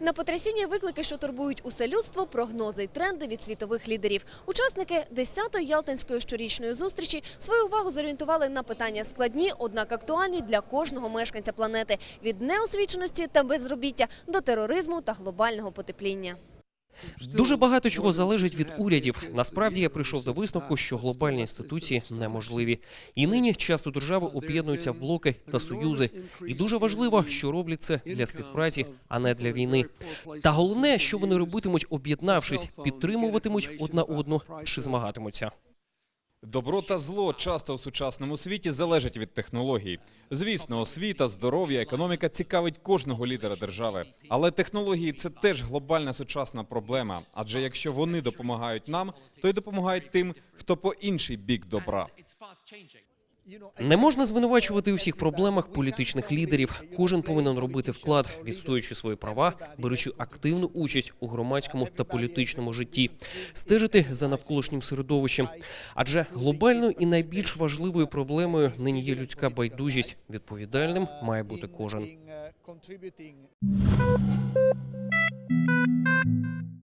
На потрясіння виклики, що турбують усе людство, прогнози й тренди від світових лідерів. Учасники 10-ї Ялтинської щорічної зустрічі свою увагу зорієнтували на питання складні, однак актуальні для кожного мешканця планети – від неосвіченості та безробіття до тероризму та глобального потепління. Дуже багато чого залежить від урядів. Насправді я прийшов до висновку, що глобальні інституції неможливі. І нині часто держави об'єднуються в блоки та союзи. І дуже важливо, що роблять це для співпраці, а не для війни. Та головне, що вони робитимуть, об'єднавшись, підтримуватимуть одна одну чи змагатимуться. Добро та зло часто у сучасному світі залежать від технологій. Звісно, освіта, здоров'я, економіка цікавить кожного лідера держави. Але технології це теж глобальна сучасна проблема. Адже якщо вони допомагають нам, то й допомагають тим, хто по інший бік добра. Не можна звинувачувати у всіх проблемах політичних лідерів. Кожен повинен робити вклад, відстоюючи свої права, беручи активну участь у громадському та політичному житті, стежити за навколишнім середовищем. Адже глобальною і найбільш важливою проблемою нині є людська байдужість. Відповідальним має бути кожен.